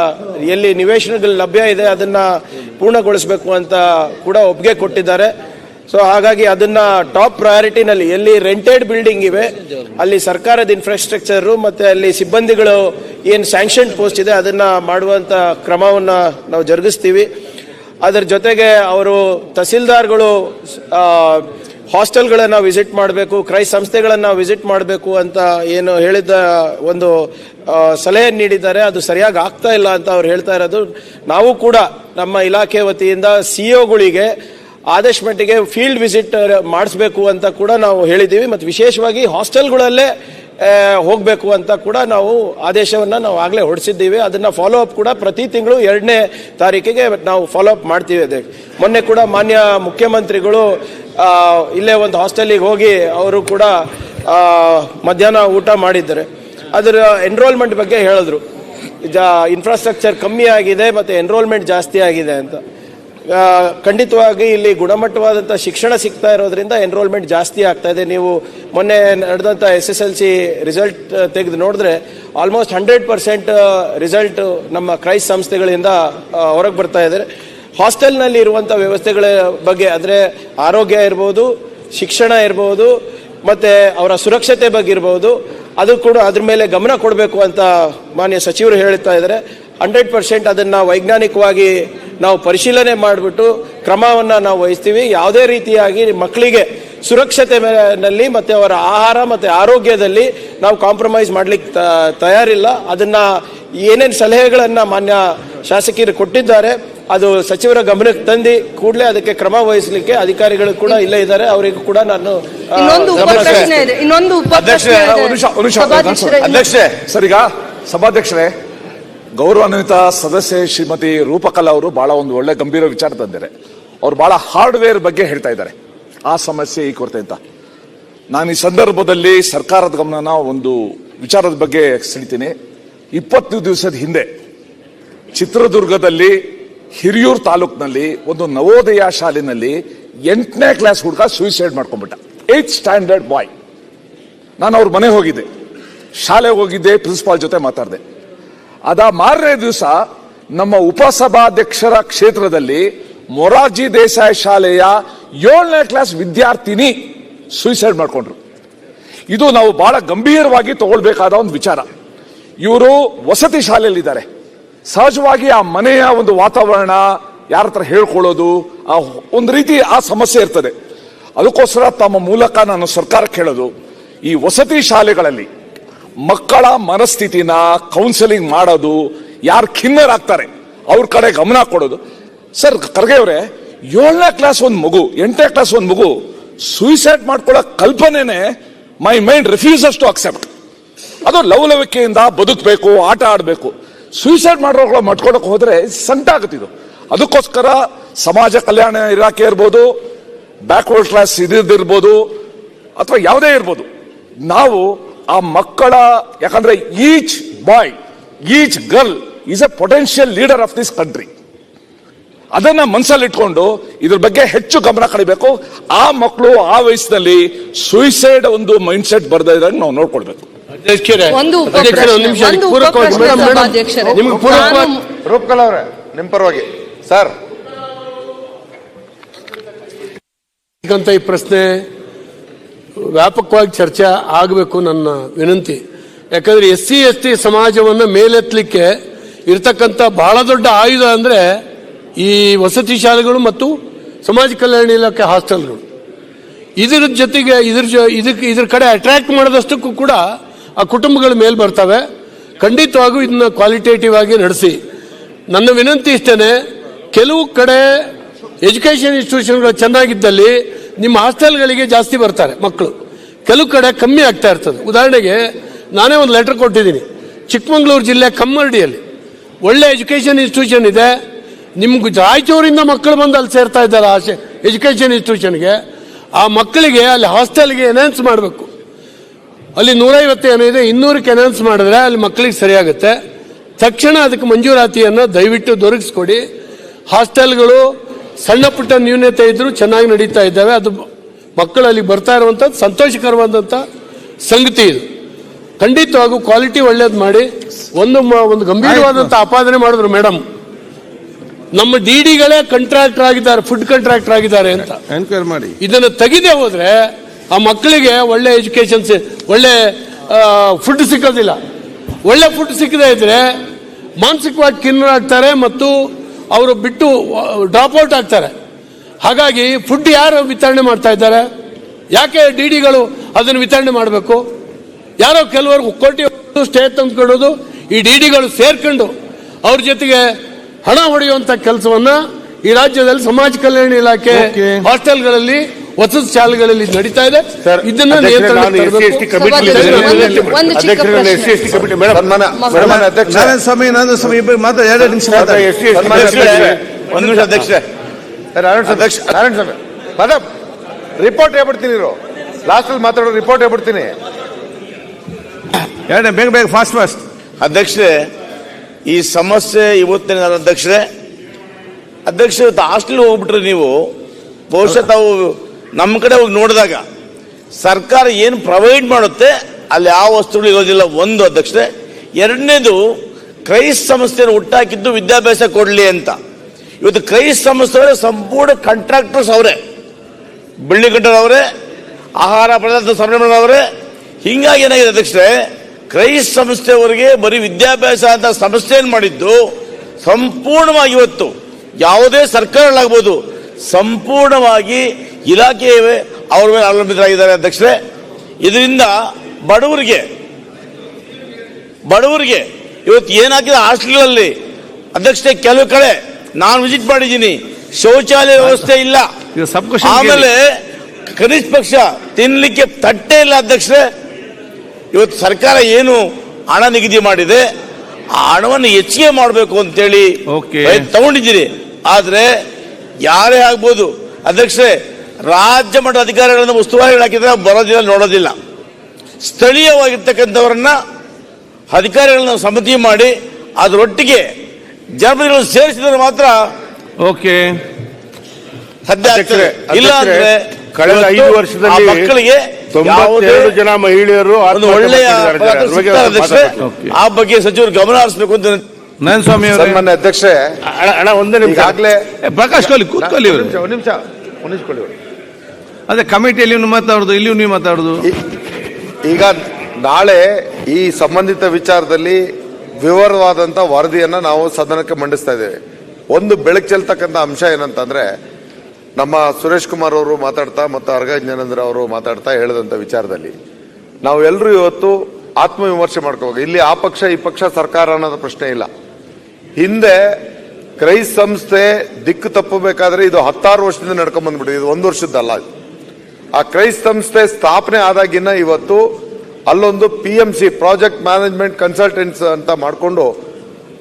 ಎಲ್ಲಿ ನಿವೇಶನಗಳು ಲಭ್ಯ ಇದೆ ಅದನ್ನು ಪೂರ್ಣಗೊಳಿಸಬೇಕು ಅಂತ ಕೂಡ ಒಪ್ಪಿಗೆ ಕೊಟ್ಟಿದ್ದಾರೆ. ಸೊ ಹಾಗಾಗಿ ಅದನ್ನ ಟಾಪ್ ಪ್ರಯಾರಿಟಿನಲ್ಲಿ ಎಲ್ಲಿ ರೆಂಟೆಡ್ ಬಿಲ್ಡಿಂಗ್ ಇವೆ, ಅಲ್ಲಿ ಸರ್ಕಾರದ ಇನ್ಫ್ರಾಸ್ಟ್ರಕ್ಚರ್ ಮತ್ತೆ ಅಲ್ಲಿ ಸಿಬ್ಬಂದಿಗಳು ಏನು ಸ್ಯಾಂಕ್ಷನ್ ಪೋಸ್ಟ್ ಇದೆ ಅದನ್ನ ಮಾಡುವಂತ ಕ್ರಮವನ್ನ ನಾವು ಜರುಗಿಸ್ತೀವಿ. ಅದರ ಜೊತೆಗೆ ಅವರು ತಹಸೀಲ್ದಾರ್ಗಳು ಹಾಸ್ಟೆಲ್ಗಳನ್ನು ವಿಸಿಟ್ ಮಾಡಬೇಕು ಕ್ರೈ ಸಂಸ್ಥೆಗಳನ್ನು ವಿಸಿಟ್ ಮಾಡಬೇಕು ಅಂತ ಏನು ಹೇಳಿದ ಒಂದು ಸಲಹೆ ನೀಡಿದ್ದಾರೆ. ಅದು ಸರಿಯಾಗಿ ಆಗ್ತಾ ಇಲ್ಲ ಅಂತ ಅವ್ರು ಹೇಳ್ತಾ ಇರೋದು. ನಾವು ಕೂಡ ನಮ್ಮ ಇಲಾಖೆ ವತಿಯಿಂದ ಸಿಇಒಗಳಿಗೆ ಆದಷ್ಟು ಮಟ್ಟಿಗೆ ಫೀಲ್ಡ್ ವಿಸಿಟ್ ಮಾಡಿಸ್ಬೇಕು ಅಂತ ಕೂಡ ನಾವು ಹೇಳಿದ್ದೀವಿ. ಮತ್ತು ವಿಶೇಷವಾಗಿ ಹಾಸ್ಟೆಲ್ಗಳಲ್ಲೇ ಹೋಗಬೇಕು ಅಂತ ಕೂಡ ನಾವು ಆದೇಶವನ್ನು ನಾವು ಆಗಲೇ ಹೊಡಿಸಿದ್ದೀವಿ ಅದನ್ನು ಫಾಲೋ ಅಪ್ ಕೂಡ ಪ್ರತಿ ತಿಂಗಳು ಎರಡನೇ ತಾರೀಕಿಗೆ ನಾವು ಫಾಲೋ ಅಪ್ ಮಾಡ್ತೀವಿ ಅದೇ. ಮೊನ್ನೆ ಕೂಡ ಮಾನ್ಯ ಮುಖ್ಯಮಂತ್ರಿಗಳು ಇಲ್ಲೇ ಒಂದು ಹಾಸ್ಟೆಲಿಗೆ ಹೋಗಿ ಅವರು ಕೂಡ ಮಧ್ಯಾಹ್ನ ಊಟ ಮಾಡಿದ್ದಾರೆ. ಅದರ ಎನ್ರೋಲ್ಮೆಂಟ್ ಬಗ್ಗೆ ಹೇಳಿದ್ರು. ಜಾ ಇನ್ಫ್ರಾಸ್ಟ್ರಕ್ಚರ್ ಕಮ್ಮಿ ಆಗಿದೆ, ಮತ್ತು ಎನ್ರೋಲ್ಮೆಂಟ್ ಜಾಸ್ತಿ ಆಗಿದೆ ಅಂತ. ಖಂಡಿತವಾಗಿ ಇಲ್ಲಿ ಗುಣಮಟ್ಟವಾದಂಥ ಶಿಕ್ಷಣ ಸಿಗ್ತಾ ಇರೋದ್ರಿಂದ ಎನ್ರೋಲ್ಮೆಂಟ್ ಜಾಸ್ತಿ ಆಗ್ತಾ ಇದೆ. ನೀವು ಮೊನ್ನೆ ನಡೆದಂಥ S S L C result ತೆಗೆದು ನೋಡಿದ್ರೆ ಆಲ್ಮೋಸ್ಟ್ ಹಂಡ್ರೆಡ್ ಪರ್ಸೆಂಟ್ ರಿಸಲ್ಟ್ ನಮ್ಮ ಕ್ರೈಸ್ಟ್ ಸಂಸ್ಥೆಗಳಿಂದ ಹೊರಗೆ ಬರ್ತಾ ಇದ್ದಾರೆ ಹಾಸ್ಟೆಲ್ನಲ್ಲಿ ಇರುವಂಥ ವ್ಯವಸ್ಥೆಗಳ ಬಗ್ಗೆ ಅಂದರೆ ಆರೋಗ್ಯ ಇರ್ಬೋದು, ಶಿಕ್ಷಣ ಇರ್ಬೋದು, ಮತ್ತು ಅವರ ಸುರಕ್ಷತೆ ಬಗ್ಗೆ ಇರ್ಬೋದು, ಅದು ಕೂಡ ಅದ್ರ ಮೇಲೆ ಗಮನ ಕೊಡಬೇಕು ಅಂತ ಮಾನ್ಯ ಸಚಿವರು ಹೇಳ್ತಾ ಇದ್ದಾರೆ. ಹಂಡ್ರೆಡ್ ಪರ್ಸೆಂಟ್ ಅದನ್ನು ವೈಜ್ಞಾನಿಕವಾಗಿ ನಾವು ಪರಿಶೀಲನೆ ಮಾಡಿಬಿಟ್ಟು ಕ್ರಮವನ್ನು ನಾವು ವಹಿಸ್ತೀವಿ. ಯಾವುದೇ ರೀತಿಯಾಗಿ ಮಕ್ಕಳಿಗೆ ಸುರಕ್ಷತೆ ನಲ್ಲಿ ಮತ್ತು ಅವರ ಆಹಾರ ಮತ್ತು ಆರೋಗ್ಯದಲ್ಲಿ ನಾವು ಕಾಂಪ್ರಮೈಸ್ ಮಾಡಲಿಕ್ಕೆ ತ- ತಯಾರಿಲ್ಲ. ಅದನ್ನ ಏನೇನು ಸಲಹೆಗಳನ್ನು ಮಾನ್ಯ ಶಾಸಕಿಯರು ಕೊಟ್ಟಿದ್ದಾರೆ ಅದು ಸಚಿವರ ಗಮನಕ್ಕೆ ತಂದು ಕೂಡಲೇ ಅದಕ್ಕೆ ಕ್ರಮ ವಹಿಸಲಿಕ್ಕೆ ಅಧಿಕಾರಿಗಳು ಕೂಡ ಇಲ್ಲೇ ಇದ್ದಾರೆ. ಅವರಿಗೂ ಕೂಡ ನಾನು ಅಧ್ಯಕ್ಷರೇ ಸರಿಗ? ಸಭಾಧ್ಯಕ್ಷರೇ ಗೌರವಾನ್ವಿತ ಸದಸ್ಯೆ ಶ್ರೀಮತಿ ರೂಪಕಲಾ ಅವರು ಬಹಳ ಒಂದು ಒಳ್ಳೆ ಗಂಭೀರ ವಿಚಾರ ತಂದಿದ್ದಾರೆ. ಅವ್ರು ಬಹಳ ಹಾರ್ಡ್ವೇರ್ ಬಗ್ಗೆ ಹೇಳ್ತಾ ಇದ್ದಾರೆ. ಆ ಸಮಸ್ಯೆ ಈ ಕೊರತೆ ಅಂತ. ನಾನು ಈ ಸಂದರ್ಭದಲ್ಲಿ ಸರ್ಕಾರದ ಗಮನನ ಒಂದು ವಿಚಾರದ ಬಗ್ಗೆ ಸೆಳಿತೀನಿ ಇಪ್ಪತ್ತು ದಿವಸದ ಹಿಂದೆ ಚಿತ್ರದುರ್ಗದಲ್ಲಿ ಹಿರಿಯೂರು ತಾಲೂಕಿನಲ್ಲಿ ಒಂದು ನವೋದಯ ಶಾಲೆನಲ್ಲಿ ಎಂಟನೇ ಕ್ಲಾಸ್ ಹುಡುಗ ಸೂಯಿಸೈಡ್ ಮಾಡ್ಕೊಂಡ್ಬಿಟ್ಟ. ಏತ್ ಸ್ಟ್ಯಾಂಡರ್ಡ್ ಬಾಯ್ ನಾನು ಅವ್ರ ಮನೆ ಹೋಗಿದ್ದೆ. ಶಾಲೆಗೆ ಹೋಗಿದ್ದೆ ಪ್ರಿನ್ಸಿಪಾಲ್ ಜೊತೆ ಮಾತಾಡಿದೆ. ಅದ ಮಾರನೇ ದಿವಸ ನಮ್ಮ ಉಪಸಭಾಧ್ಯಕ್ಷರ ಕ್ಷೇತ್ರದಲ್ಲಿ ಮೊರಾರ್ಜಿ ದೇಸಾಯಿ ಶಾಲೆಯ ಏಳನೇ ಕ್ಲಾಸ್ ವಿದ್ಯಾರ್ಥಿನಿ ಸೂಸೈಡ್ ಮಾಡಿಕೊಂಡ್ರು. ಇದು ನಾವು ಬಹಳ ಗಂಭೀರವಾಗಿ ತಗೊಳ್ಬೇಕಾದ ಒಂದು ವಿಚಾರ. ಇವರು ವಸತಿ ಶಾಲೆಯಲ್ಲಿದ್ದಾರೆ. ಸಹಜವಾಗಿ ಆ ಮನೆಯ ಒಂದು ವಾತಾವರಣ ಯಾರ ಹತ್ರ ಹೇಳ್ಕೊಳ್ಳೋದು, ಆ ಒಂದು ರೀತಿ ಆ ಸಮಸ್ಯೆ ಇರ್ತದೆ. ಅದಕ್ಕೋಸ್ಕರ ತಮ್ಮ ಮೂಲಕ ನಾನು ಸರ್ಕಾರಕ್ಕೆ ಹೇಳೋದು ಈ ವಸತಿ ಶಾಲೆಗಳಲ್ಲಿ ಮಕ್ಕಳ ಮನಸ್ಥಿತಿನ ಕೌನ್ಸಿಲಿಂಗ್ ಮಾಡೋದು ಯಾರು ಖಿನ್ನರಾಗ್ತಾರೆ, ಅವ್ರ ಕಡೆ ಗಮನ ಕೊಡೋದು. ಸರ್, ಖರ್ಗೆ ಅವರೇ, ಏಳನೇ ಕ್ಲಾಸ್ ಒಂದು ಮಗು, ಎಂಟನೇ ಕ್ಲಾಸ್ ಒಂದು ಮಗು ಸೂಸೈಡ್ ಮಾಡ್ಕೊಳ್ಳೋ ಕಲ್ಪನೆನೇ my mind refuses to accept ಅದು ಲವಲವಿಕೆಯಿಂದ ಬದುಕಬೇಕು, ಆಟ ಆಡಬೇಕು. ಸೂಸೈಡ್ ಮಾಡೋ ಮಟ್ಕೊಳಕ್ಕೆ ಹೋದ್ರೆ ಇದು. ಅದಕ್ಕೋಸ್ಕರ ಸಮಾಜ ಕಲ್ಯಾಣ ಇಲಾಖೆ ಇರ್ಬೋದು ಬ್ಯಾಕ್ವರ್ಡ್ ಕ್ಲಾಸ್ ಇದಿರ್ಬೋದು ಅಥವಾ ಯಾವುದೇ ಇರ್ಬೋದು. ನಾವು ಆ ಮಕ್ಕಳ ಯಾಕಂದ್ರೆ each boy each girl is a potential leader of this country. ಅದನ್ನ ಮನಸ್ಸಲ್ಲಿ ಇಟ್ಕೊಂಡು ಇದ್ರ ಬಗ್ಗೆ ಹೆಚ್ಚು ಗಮನ ಕಳಿಬೇಕು. ಆ ಮಕ್ಕಳು ಆ ವಯಸ್ಸಿನಲ್ಲಿ ಸುಯಿಸೈಡ್ ಒಂದು ಮೈಂಡ್ ಸೆಟ್ ಬರ್ದೇ ಇದ್ದಂಗೆ ನಾವು ನೋಡ್ಕೊಳ್ಬೇಕು. ರೂಪಕಲಾ ಅವರೇ ನಿಮ್ಮ ಪರವಾಗಿ. ಸರ್. ಈ ಪ್ರಶ್ನೆ ವ್ಯಾಪಕವಾಗಿ ಚರ್ಚೆ ಆಗಬೇಕು ನನ್ನ ವಿನಂತಿ. ಯಾಕಂದ್ರೆ ಎಸ್ ಸಿ ಎಸ್ ಟಿ ಸಮಾಜವನ್ನು ಮೇಲೆತ್ತಲಿಕ್ಕೆ ಇರ್ತಕ್ಕಂಥ ಬಹಳ ದೊಡ್ಡ ಆಯುಧ ಅಂದರೆ ಈ ವಸತಿ ಶಾಲೆಗಳು ಮತ್ತು ಸಮಾಜ ಕಲ್ಯಾಣ ಇಲಾಖೆ ಹಾಸ್ಟೆಲ್ಗಳು. ಇದರ ಜೊತೆಗೆ ಇದ್ರ ಜೊ ಇದಕ್ಕೆ ಇದ್ರ ಕಡೆ ಅಟ್ರಾಕ್ಟ್ ಮಾಡೋದಷ್ಟಕ್ಕೂ ಕೂಡ ಆ ಕುಟುಂಬಗಳು ಮೇಲೆ ಬರ್ತವೆ. ಖಂಡಿತವಾಗೂ ಇದನ್ನ ಕ್ವಾಲಿಟೇಟಿವ್ ಆಗಿ ನಡೆಸಿ. ನನ್ನ ವಿನಂತಿ ಇಷ್ಟೇನೆ, ಕೆಲವು ಕಡೆ ಎಜುಕೇಷನ್ ಇನ್ಸ್ಟಿಟ್ಯೂಷನ್ಗಳು ಚೆನ್ನಾಗಿದ್ದಲ್ಲಿ ನಿಮ್ಮ ಹಾಸ್ಟೆಲ್ಗಳಿಗೆ ಜಾಸ್ತಿ ಬರ್ತಾರೆ ಮಕ್ಕಳು. ಕೆಲವು ಕಡೆ ಕಮ್ಮಿ ಆಗ್ತಾ ಇರ್ತದೆ. ಉದಾಹರಣೆಗೆ ನಾನೇ ಒಂದು ಲೆಟರ್ ಕೊಟ್ಟಿದ್ದೀನಿ. ಚಿಕ್ಕಮಗಳೂರು ಜಿಲ್ಲೆ ಕಮ್ಮರಡಿಯಲ್ಲಿ. ಒಳ್ಳೆ ಎಜುಕೇಷನ್ ಇನ್ಸ್ಟಿಟ್ಯೂಷನ್ ಇದೆ. ನಿಮ್ಗೆ ರಾಯಚೂರಿಂದ ಮಕ್ಕಳು ಬಂದು ಅಲ್ಲಿ ಸೇರ್ತಾ ಇದ್ದಾರೆ ಆ ಎಜುಕೇಷನ್ ಇನ್ಸ್ಟಿಟ್ಯೂಷನ್ಗೆ ಆ ಮಕ್ಕಳಿಗೆ ಅಲ್ಲಿ ಹಾಸ್ಟೆಲ್ಗೆ ಎನೌನ್ಸ್ ಮಾಡಬೇಕು. ಅಲ್ಲಿ ನೂರೈವತ್ತು ಏನೋ ಇದೆ, ಇನ್ನೂರಕ್ಕೆ ಅನೌನ್ಸ್ ಮಾಡಿದ್ರೆ ಅಲ್ಲಿ ಮಕ್ಕಳಿಗೆ ಸರಿಯಾಗುತ್ತೆ. ತಕ್ಷಣ ಅದಕ್ಕೆ ಮಂಜೂರಾತಿಯನ್ನು ದಯವಿಟ್ಟು ದೊರಕಿಸ್ಕೊಡಿ. ಹಾಸ್ಟೆಲ್ಗಳು ಸಣ್ಣ ಪುಟ್ಟ ನ್ಯೂನತೆ ಇದ್ರೂ ಚೆನ್ನಾಗಿ ನಡೀತಾ ಇದ್ದಾವೆ. ಅದು ಮಕ್ಕಳಲ್ಲಿ ಬರ್ತಾ ಇರುವಂಥದ್ದು ಸಂತೋಷಕರವಾದಂಥ ಸಂಗತಿ ಇದು. ಖಂಡಿತವಾಗೂ ಕ್ವಾಲಿಟಿ ಒಳ್ಳೇದು ಮಾಡಿ ಒಂದು ಒಂದು ಗಂಭೀರವಾದಂಥ ಆಪಾದನೆ ಮಾಡಿದ್ರು ಮೇಡಮ್ ನಮ್ಮ ಡಿ ಡಿಗಳೇ ಕಂಟ್ರಾಕ್ಟರ್ ಆಗಿದ್ದಾರೆ ಫುಡ್ ಕಂಟ್ರಾಕ್ಟರ್ ಆಗಿದ್ದಾರೆ ಅಂತ. ಎನ್ಕ್ವೈರಿ ಮಾಡಿ. ಇದನ್ನು ತೆಗೆದೇ ಹೋದ್ರೆ ಆ ಮಕ್ಕಳಿಗೆ ಒಳ್ಳೆ ಎಜುಕೇಶನ್ ಒಳ್ಳೆ ಫುಡ್ ಸಿಕ್ಕೋದಿಲ್ಲ ಒಳ್ಳೆ ಫುಡ್ ಸಿಕ್ಕದೇ ಇದ್ರೆ ಮಾನಸಿಕವಾಗಿ ಕಿನ್ನರಾಗ್ತಾರೆ ಮತ್ತು ಅವರು ಬಿಟ್ಟು ಡ್ರಾಪ್ ಔಟ್ ಆಗ್ತಾರೆ. ಹಾಗಾಗಿ ಫುಡ್ ಯಾರು ವಿತರಣೆ ಮಾಡ್ತಾ ಇದ್ದಾರೆ? ಯಾಕೆ ಡಿ ಡಿಗಳು ಅದನ್ನು ವಿತರಣೆ ಮಾಡಬೇಕು? ಯಾರೋ ಕೆಲವರು ಕೋಟಿ ಸ್ಟೇ ತಂದ್ಕೊಳ್ಳೋದು ಈ ಡಿ ಡಿಗಳು ಸೇರ್ಕೊಂಡು ಅವ್ರ ಜೊತೆಗೆ ಹಣ ಹೊಡೆಯುವಂತ ಕೆಲಸವನ್ನ ಈ ರಾಜ್ಯದಲ್ಲಿ ಸಮಾಜ ಕಲ್ಯಾಣ ಇಲಾಖೆ. ಹಾಸ್ಟೆಲ್ಗಳಲ್ಲಿ ವಸತಿ ಶಾಲೆಗಳಲ್ಲಿ ನಡೀತಾ ಇದೆ. ಸರ್, ಇದನ್ನ ನಾನು ಸ್ವಾಮಿ ಮಾತಾಡಿ ಎರಡು ನಿಮಿಷ ಒಂದು ನಿಮಿಷ ಅಧ್ಯಕ್ಷ ನಾರಾಯಣ ಅಧ್ಯಕ್ಷ ನಾರಾಯಣ ಸ್ವಾಮಿ ಮೇಡಮ್ ರಿಪೋರ್ಟ್ ಹೇಳ್ಬಿಡ್ತೀನಿ ಇರು ಲಾಸ್ಟ್ ಅಲ್ಲಿ ಮಾತಾಡೋ ರಿಪೋರ್ಟ್ ಹೇಳ್ಬಿಡ್ತೀನಿ. ಎರಡನೇ ಬೇಗ ಬೇಗ ಫಾಸ್ಟ್ ಫಾಸ್ಟ್ ಅಧ್ಯಕ್ಷರೇ ಈ ಸಮಸ್ಯೆ ಇವತ್ತಿನ ಅಧ್ಯಕ್ಷರೇ. ಅಧ್ಯಕ್ಷ ಹಾಸ್ಟೆಲ್ ಹೋಗ್ಬಿಟ್ರೆ ನೀವು ಬಹುಶಃ ತಾವು ನಮ್ಮ ಕಡೆ ಹೋಗಿ ನೋಡಿದಾಗ ಸರ್ಕಾರ ಏನು ಪ್ರೊವೈಡ್ ಮಾಡುತ್ತೆ, ಅಲ್ಲಿ ಯಾವ ವಸ್ತುಗಳು ಇರೋದಿಲ್ಲ ಒಂದು ಅಧ್ಯಕ್ಷರೇ. ಎರಡನೇದು, ಕ್ರೈಸ್ತ ಸಂಸ್ಥೆಯನ್ನು ಹುಟ್ಟಾಕಿದ್ದು ವಿದ್ಯಾಭ್ಯಾಸ ಕೊಡಲಿ ಅಂತ. ಇವತ್ತು ಕ್ರೈಸ್ತ ಸಂಸ್ಥೆಯವರೇ ಸಂಪೂರ್ಣ ಕಾಂಟ್ರಾಕ್ಟರ್ಸ್ ಅವರೇ. ಬಿಲ್ಡಿಂಗ್ ಕಟ್ಟರ್ ಅವರೇ, ಆಹಾರ ಪದಾರ್ಥ ಸಂರಕ್ಷಣೆ ಅವರೇ. ಹಿಂಗಾಗಿ ಏನಾಗಿದೆ ಅಧ್ಯಕ್ಷರೇ, ಕ್ರೈಸ್ತ ಸಂಸ್ಥೆಯವರಿಗೆ ಬರೀ ವಿದ್ಯಾಭ್ಯಾಸ ಅಂತ ಸಂಸ್ಥೆಯನ್ನು ಮಾಡಿದ್ದು, ಸಂಪೂರ್ಣವಾಗಿ ಇವತ್ತು ಯಾವುದೇ ಸರ್ಕಾರಗಳಾಗ್ಬೋದು ಸಂಪೂರ್ಣವಾಗಿ ಇಲಾಖೆಯವೇ ಅವರ ಮೇಲೆ ಅವಲಂಬಿತರಾಗಿದ್ದಾರೆ ಅಧ್ಯಕ್ಷರೇ. ಇದರಿಂದ ಬಡವರಿಗೆ ಬಡವರಿಗೆ ಇವತ್ತು ಏನಾಗಿದೆ ಹಾಸ್ಟೆಲ್ಗಳಲ್ಲಿ ಅಧ್ಯಕ್ಷತೆ ಕೆಲವು ಕಡೆ ನಾನು ವಿಸಿಟ್ ಮಾಡಿದ್ದೀನಿ. ಶೌಚಾಲಯ ವ್ಯವಸ್ಥೆ ಇಲ್ಲ. ಆಮೇಲೆ ಕನಿಷ್ಠ ಪಕ್ಷ ತಿನ್ಲಿಕ್ಕೆ ತಟ್ಟೆ ಇಲ್ಲ ಅಧ್ಯಕ್ಷರೇ. ಇವತ್ತು ಸರ್ಕಾರ ಏನು ಹಣ ನಿಗದಿ ಮಾಡಿದೆ? ಆ ಹಣವನ್ನು ಹೆಚ್ಚಿಗೆ ಮಾಡಬೇಕು ಅಂತೇಳಿ ತಗೊಂಡಿದ್ದೀರಿ ಆದ್ರೆ ಯಾರೇ ಆಗ್ಬೋದು. ಅಧ್ಯಕ್ಷರೇ ರಾಜ್ಯ ಮಟ್ಟದ ಅಧಿಕಾರಿಗಳನ್ನು ಉಸ್ತುವಾರಿ ಹಾಕಿದ್ರೆ ಬರೋದಿಲ್ಲ ನೋಡೋದಿಲ್ಲ. ಸ್ಥಳೀಯವಾಗಿರ್ತಕ್ಕಂಥವ್ರನ್ನ ಅಧಿಕಾರಿಗಳನ್ನ ಸಮಿತಿ ಮಾಡಿ ಅದರೊಟ್ಟಿಗೆ ಜನಪ್ರತಿನಿಧಿಗಳು ಸೇರಿಸಿದ್ರೆ ಮಾತ್ರ ಓಕೆ. ಸದ್ಯ ಇಲ್ಲ ಅಂದ್ರೆ ಕಳೆದ ಐದು ವರ್ಷದಲ್ಲಿ ಮಕ್ಕಳಿಗೆ ತೊಂಬತ್ತೆರಡು ಜನ ಮಹಿಳೆಯರು ಒಳ್ಳೆಯ. ಆ ಬಗ್ಗೆ ಸಚಿವರು ಗಮನ ಹರಿಸಬೇಕು ಅಂತ ನಾರಾಯಣ ಸ್ವಾಮಿ ಅವರೇ. ಸನ್ಮಾನ್ಯ ಅಧ್ಯಕ್ಷೆ ಅಣ್ಣ ಒಂದೇ ನಿಮಿಷ. ಈಗಾಗಲೇ ಏ, ಪ್ರಕಾಶ್ ಕೊಹ್ಲಿ ಕೂತ್ಕೊಳ್ಳಿ ಒಂದು ಇವರು. ನಿಮಿಷ ಒಂದು ನಿಮಿಷ ಒಂದು ನಿಮಿಷ ಕೊಡಿ ಇವ್ರು. ಅದೇ ಕಮಿಟಿಯಲ್ಲಿ ನೀವು ಮಾತಾಡೋದು ಇಲ್ಲಿ ನೀವು ಮಾತಾಡೋದು. ಈಗ ನಾಳೆ ಈ ಸಂಬಂಧಿತ ವಿಚಾರದಲ್ಲಿ ವಿವರವಾದಂತ ವರದಿಯನ್ನ ನಾವು ಸದನಕ್ಕೆ ಮಂಡಿಸ್ತಾ ಇದ್ದೇವೆ. ಒಂದು ಬೆಳಕು ಚೆಲ್ತಕ್ಕಂಥ ಅಂಶ ಏನಂತಂದ್ರೆ ನಮ್ಮ ಸುರೇಶ್ ಕುಮಾರ್ ಅವರು ಮಾತಾಡ್ತಾ ಮತ್ತು ಅರ್ಗ ಜ್ಞಾನೇಂದ್ರ ಅವರು ಮಾತಾಡ್ತಾ ಹೇಳಿದಂತ ವಿಚಾರದಲ್ಲಿ ನಾವು ಎಲ್ಲರೂ ಇವತ್ತು ಆತ್ಮವಿಮರ್ಶೆ ಮಾಡ್ಕೋಬೇಕು ಇಲ್ಲಿ ಆ ಪಕ್ಷ ಈ ಪಕ್ಷ ಸರ್ಕಾರ ಅನ್ನೋದು ಪ್ರಶ್ನೆ ಇಲ್ಲ. ಹಿಂದೆ ಕ್ರೈಸ್ ಸಂಸ್ಥೆ ದಿಕ್ಕು ತಪ್ಪಬೇಕಾದ್ರೆ ಇದು ಹತ್ತಾರು ವರ್ಷದಿಂದ ನಡ್ಕೊಂಡ್ ಬಂದ್ಬಿಟ್ಟಿದೆ. ಇದು ಒಂದು ವರ್ಷದ್ದಲ್ಲ ಆ ಕ್ರೈಸ್ ಸಂಸ್ಥೆ ಸ್ಥಾಪನೆ ಆದಾಗಿನ ಇವತ್ತು ಅಲ್ಲೊಂದು P M C project management consultants ಅಂತ ಮಾಡಿಕೊಂಡು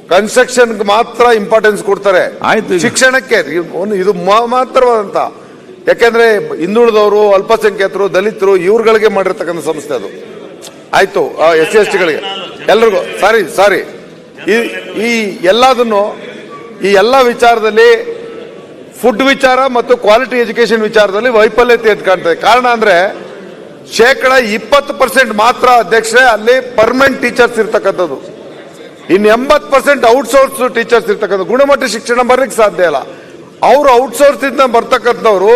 ಕನ್ಸ್ಟ್ರಕ್ಷನ್ ಮಾತ್ರ ಇಂಪಾರ್ಟೆನ್ಸ್ ಕೊಡ್ತಾರೆ. ಆಯ್ತು ಶಿಕ್ಷಣಕ್ಕೆ. ಇದು ಒಂದು- ಇದು ಮಾ- ಮಾತ್ರವಾದಂತ. ಯಾಕೆಂದ್ರೆ ಹಿಂದುಳಿದವರು ಅಲ್ಪಸಂಖ್ಯಾತರು ದಲಿತರು ಇವ್ರುಗಳಿಗೆ ಮಾಡಿರ್ತಕ್ಕಂಥ ಸಂಸ್ಥೆ ಅದು. ಆಯ್ತು ಎಸ್ ಸಿ ಎಸ್ ಟಿಗಳಿಗೆ ಎಲ್ರಿಗೂ ಸಾರಿ ಸಾರಿ ಈ ಎಲ್ಲದನ್ನು ಈ ಎಲ್ಲ ವಿಚಾರದಲ್ಲಿ ಫುಡ್ ವಿಚಾರ ಮತ್ತು ಕ್ವಾಲಿಟಿ ಎಜುಕೇಶನ್ ವಿಚಾರದಲ್ಲಿ ವೈಫಲ್ಯತೆ ಎದ್ದು ಕಾಣ್ತದೆ ಕಾರಣ ಅಂದ್ರೆ ಶೇಕಡ ಇಪ್ಪತ್ತು ಪರ್ಸೆಂಟ್ ಮಾತ್ರ ಅಧ್ಯಕ್ಷರೇ ಅಲ್ಲಿ ಪರ್ಮನೆಂಟ್ ಟೀಚರ್ಸ್ ಇರ್ತಕ್ಕಂಥದ್ದು. ಇನ್ನು ಎಂಬತ್ತು ಪರ್ಸೆಂಟ್ ಔಟ್ಸೋರ್ಸ್ ಟೀಚರ್ಸ್ ಇರ್ತಕ್ಕಂಥ ಗುಣಮಟ್ಟ ಶಿಕ್ಷಣ ಬರಲಿಕ್ಕೆ ಸಾಧ್ಯ ಇಲ್ಲ. ಅವರು ಔಟ್ಸೋರ್ಸ್ ಇಂದ ಬರ್ತಕ್ಕಂಥವ್ರು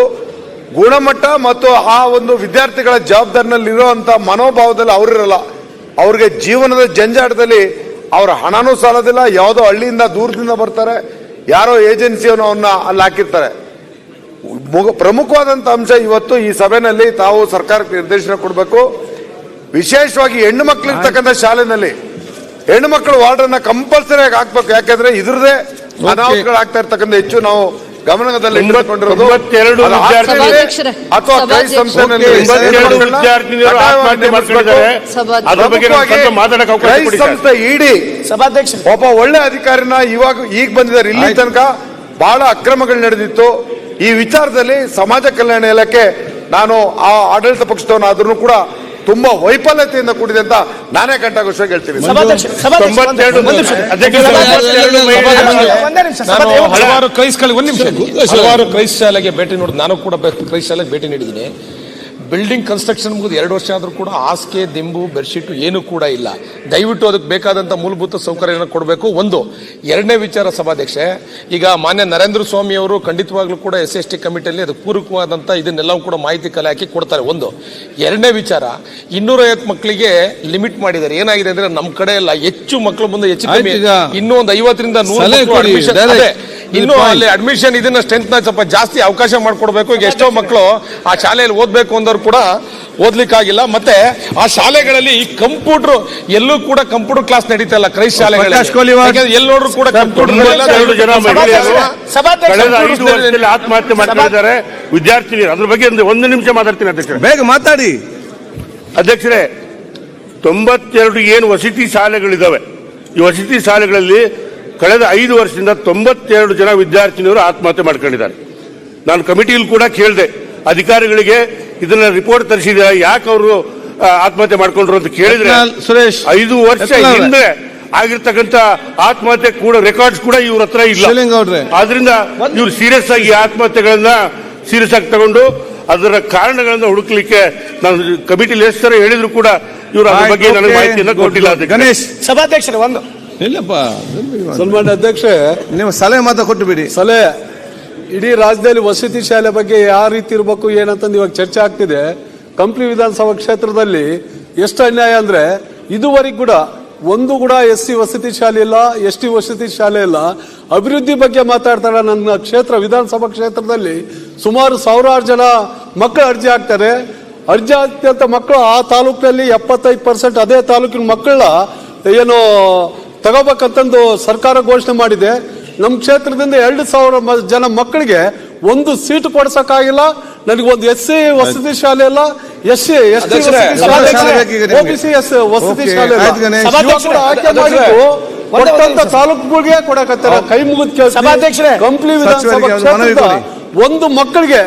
ಗುಣಮಟ್ಟ ಮತ್ತು ಆ ಒಂದು ವಿದ್ಯಾರ್ಥಿಗಳ ಜವಾಬ್ದಾರಿನಲ್ಲಿ ಇರುವಂತ ಮನೋಭಾವದಲ್ಲಿ ಅವರಿರಲ್ಲ. ಅವ್ರಿಗೆ ಜೀವನದ ಜಂಜಾಟದಲ್ಲಿ ಅವ್ರ ಹಣನೂ ಸಾಲೋದಿಲ್ಲ ಯಾವುದೋ ಹಳ್ಳಿಯಿಂದ ದೂರದಿಂದ ಬರ್ತಾರೆ ಯಾರೋ ಏಜೆನ್ಸಿಯನ್ನು ಅವನ್ನ ಅಲ್ಲಿ ಹಾಕಿರ್ತಾರೆ. ಪ್ರಮುಖವಾದಂತ ಅಂಶ ಇವತ್ತು ಈ ಸಭೆಯಲ್ಲಿ ತಾವು ಸರ್ಕಾರಕ್ಕೆ ನಿರ್ದೇಶನ ಕೊಡಬೇಕು. ವಿಶೇಷವಾಗಿ ಹೆಣ್ಣು ಮಕ್ಕಳು ಇರ್ತಕ್ಕಂಥ ಶಾಲೆನಲ್ಲಿ ಹೆಣ್ಣು ಮಕ್ಕಳು ವಾರ್ಡನ್ನ ಕಂಪಲ್ಸರಿ ಆಗಿ ಹಾಕ್ಬೇಕು ಯಾಕಂದ್ರೆ ಇದ್ರದೇ ಅನಾಹುತಗಳು ಆಗ್ತಾ ಇರ್ತಕ್ಕಂಥ ಹೆಚ್ಚು ನಾವು ಗಮನದಲ್ಲಿ ಅಥವಾ ಸರ್. ಸಂಸ್ಥೆ ಇಡಿ. ಸಭಾಧ್ಯಕ್ಷ ಒಬ್ಬ ಒಳ್ಳೆ ಅಧಿಕಾರಿನ ಇವಾಗ ಈಗ ಬಂದಿದ್ದಾರೆ. ಇಲ್ಲಿ ತನಕ ಬಹಳ ಅಕ್ರಮಗಳು ನಡೆದಿತ್ತು. ಈ ವಿಚಾರದಲ್ಲಿ ಸಮಾಜ ಕಲ್ಯಾಣ ಇಲಾಖೆ ನಾನು ಆ ಆಡಳಿತ ಪಕ್ಷದವನಾದ್ರೂ ಕೂಡ ತುಂಬಾ ವೈಫಲ್ಯತೆಯಿಂದ ಕೂಡಿದೆ ಅಂತ ನಾನೇ ವಿಷಯ ಹೇಳ್ತೀನಿ. ಹಲವಾರು ಕ್ರೈಸ್ಗಳಿಗೆ ಒಂದು ನಿಮಿಷ. ಹಲವಾರು ಕ್ರೈಸ್ ಶಾಲೆಗೆ ಭೇಟಿ ನೋಡಿ ನಾನು ಕೂಡ ಕ್ರೈಸ್ ಶಾಲೆಗೆ ಭೇಟಿ ನೀಡಿದ್ದೀನಿ. ಬಿಲ್ಡಿಂಗ್ ಕನ್ಸ್ಟ್ರಕ್ಷನ್ ಮುಗಿದು ಎರಡು ವರ್ಷ ಆದರೂ ಕೂಡ ಹಾಸಿಗೆ ದಿಂಬು ಬೆಡ್ಶೀಟು ಏನೂ ಕೂಡ ಇಲ್ಲ. ದಯವಿಟ್ಟು ಅದಕ್ಕೆ ಬೇಕಾದಂಥ ಮೂಲಭೂತ ಸೌಕರ್ಯಗಳನ್ನು ಕೊಡಬೇಕು. ಒಂದು ಎರಡನೇ ವಿಚಾರ ಸಭಾಧ್ಯಕ್ಷೆ ಈಗ ಮಾನ್ಯ ನರೇಂದ್ರ ಸ್ವಾಮಿ ಅವರು ಖಂಡಿತವಾಗ್ಲೂ ಕೂಡ ಎಸ್ ಎಸ್ ಟಿ ಕಮಿಟಿಯಲ್ಲಿ ಅದಕ್ಕೆ ಪೂರಕವಾದಂಥ ಇದನ್ನೆಲ್ಲವೂ ಕೂಡ ಮಾಹಿತಿ ಕಲೆ ಹಾಕಿ ಕೊಡ್ತಾರೆ. ಒಂದು ಎರಡನೇ ವಿಚಾರ ಇನ್ನೂರೈವತ್ತು ಮಕ್ಕಳಿಗೆ ಲಿಮಿಟ್ ಮಾಡಿದ್ದಾರೆ. ಏನಾಗಿದೆ ಅಂದ್ರೆ ನಮ್ಮ ಕಡೆ ಎಲ್ಲ ಹೆಚ್ಚು ಮಕ್ಕಳು ಮುಂದೆ ಹೆಚ್ಚು ಕಮ್ಮಿ. ಇನ್ನೂ ಒಂದು ಐವತ್ತರಿಂದ ನೂರು ಇನ್ನು. ಅಲ್ಲಿ ಅಡ್ಮಿಷನ್ ಇದನ್ನ ಸ್ಟ್ರೆಂತ್ನ ಸ್ವಲ್ಪ ಜಾಸ್ತಿ ಅವಕಾಶ ಮಾಡಿಕೊಡ್ಬೇಕು. ಈಗ ಎಷ್ಟೋ ಮಕ್ಕಳು ಆ ಶಾಲೆಯಲ್ಲಿ ಓದ್ಬೇಕು ಅಂದವ್ರು ಕೂಡ ಓದ್ಲಿಕ್ಕಾಗಿಲ್ಲ. ಮತ್ತೆ ಆ ಶಾಲೆಗಳಲ್ಲಿ ಈ ಕಂಪ್ಯೂಟರ್ ಎಲ್ಲೂ ಕೂಡ ಕಂಪ್ಯೂಟರ್ ಕ್ಲಾಸ್ ನಡೀತಲ್ಲ ಇಲ್ಲ ಕ್ರೈಸ್ಟ್ ಶಾಲೆಗಳಲ್ಲಿ. ಎಲ್ಲಿ ನೋಡ್ರು ಕೂಡ ಕಂಪ್ಯೂಟರ್ ಆತ್ಮಹತ್ಯೆ ಮಾಡ್ಕೊಂಡಿದ್ದಾರೆ ವಿದ್ಯಾರ್ಥಿನಿಯರು ಅದ್ರ ಬಗ್ಗೆ ಒಂದು ನಿಮಿಷ ಮಾತಾಡ್ತೀನಿ ಅಧ್ಯಕ್ಷರೇ. ಬೇಗ ಮಾತಾಡಿ. ಅಧ್ಯಕ್ಷರೇ ತೊಂಬತ್ತೆರಡು ಏನು ವಸತಿ ಶಾಲೆಗಳಿದಾವೆ ಈ ವಸತಿ ಶಾಲೆಗಳಲ್ಲಿ ಕಳೆದ ಐದು ವರ್ಷದಿಂದ ತೊಂಬತ್ತೆರಡು ಜನ ವಿದ್ಯಾರ್ಥಿನಿಯರು ಆತ್ಮಹತ್ಯೆ ಮಾಡ್ಕೊಂಡಿದ್ದಾರೆ. ನಾನು ಕಮಿಟಿಯಲ್ಲಿ ಕೂಡ ಕೇಳಿದೆ ಅಧಿಕಾರಿಗಳಿಗೆ ಇದನ್ನ ರಿಪೋರ್ಟ್ ತರಿಸಿದ ಯಾಕೆ ಅವರು ಆತ್ಮಹತ್ಯೆ ಮಾಡ್ಕೊಂಡ್ರು ಅಂತ ಕೇಳಿದ್ರೆ ಸುರೇಶ್ ಐದು ವರ್ಷ ಹಿಂದೆ ಆಗಿರ್ತಕ್ಕಂತ ಆತ್ಮಹತ್ಯೆ ಕೂಡ ರೆಕಾರ್ಡ್ಸ್ ಕೂಡ ಇವ್ರ ಹತ್ರ ಇಲ್ಲ. ಆದ್ರಿಂದ ಇವ್ರು ಸೀರಿಯಸ್ ಆಗಿ ಆತ್ಮಹತ್ಯೆಗಳನ್ನ ಸೀರಿಯಸ್ ಆಗಿ ತಗೊಂಡು ಅದರ ಕಾರಣಗಳನ್ನ ಹುಡುಕ್ಲಿಕ್ಕೆ ನಾನು ಕಮಿಟಿಲಿ ಎಷ್ಟು ಸಲ ಹೇಳಿದ್ರು ಕೂಡ ಇವರು ಅದ್ರ ಬಗ್ಗೆ ನನಗೆ ಮಾಹಿತಿಯನ್ನ ಕೊಟ್ಟಿಲ್ಲ ಗಣೇಶ್. ಸಭಾಧ್ಯಕ್ಷರೇ ಒಂದು. ಇಲ್ಲಪ್ಪ. ಸನ್ಮಾನ್ಯ ಅಧ್ಯಕ್ಷೆ ನೀವು ಸಲಹೆ ಮಾತ್ರ ಕೊಟ್ಟು ಬಿಡಿ ಸಲಹೆ ಇಡೀ ರಾಜ್ಯದಲ್ಲಿ ವಸತಿ ಶಾಲೆ ಬಗ್ಗೆ ಯಾವ ರೀತಿ ಇರಬೇಕು ಏನಂತಂದು ಇವಾಗ ಚರ್ಚೆ ಆಗ್ತಿದೆ. ಕಂಪ್ಲಿ ವಿಧಾನಸಭಾ ಕ್ಷೇತ್ರದಲ್ಲಿ ಎಷ್ಟು ಅನ್ಯಾಯ ಅಂದ್ರೆ ಇದುವರೆಗೂ ಕೂಡ ಒಂದು ಕೂಡ ಎಸ್ ಸಿ ವಸತಿ ಶಾಲೆ ಇಲ್ಲ ಎಸ್ ಟಿ ವಸತಿ ಶಾಲೆ ಇಲ್ಲ. ಅಭಿವೃದ್ಧಿ ಬಗ್ಗೆ ಮಾತಾಡ್ತಾರೆ ನನ್ನ ಕ್ಷೇತ್ರ ವಿಧಾನಸಭಾ ಕ್ಷೇತ್ರದಲ್ಲಿ ಸುಮಾರು ಸಾವಿರಾರು ಜನ ಮಕ್ಕಳು ಅರ್ಜಿ ಹಾಕ್ತಾರೆ. ಅರ್ಜಿ ಆಗ್ತಿದ್ದಂಥ ಮಕ್ಕಳು ಆ ತಾಲೂಕಿನಲ್ಲಿ ಎಪ್ಪತ್ತೈದು ಪರ್ಸೆಂಟ್ ಅದೇ ತಾಲೂಕಿನ ಮಕ್ಕಳ ಏನು ತಗೋಬೇಕಂತಂದು ಸರ್ಕಾರ ಘೋಷಣೆ ಮಾಡಿದೆ. ನಮ್ಮ ಕ್ಷೇತ್ರದಿಂದ ಎರಡು ಸಾವಿರ ಜನ ಮಕ್ಕಳಿಗೆ ಒಂದು ಸೀಟ್ ಕೊಡ್ಸಕ್ಕಾಗಿಲ್ಲ. ನನಗೆ ಒಂದು ಎಸ್ ಸಿ ವಸತಿ ಶಾಲೆ ಇಲ್ಲ S C S T. S ವಸತಿ ಶಾಲೆ ಆಯ್ಕೆ ಮಾಡಿದ್ದು ಕೊಟ್ಟಂತ ತಾಲೂಕುಗಳಿಗೆ ಕೊಡಕತ್ತಾರ. ಕೈ ಮುಗಿದ ಸಭಾಧ್ಯಕ್ಷರೇ, ಕಂಪ್ಲಿ ವಿಧಾನಸಭಾ ಒಂದು ಮಕ್ಕಳಿಗೆ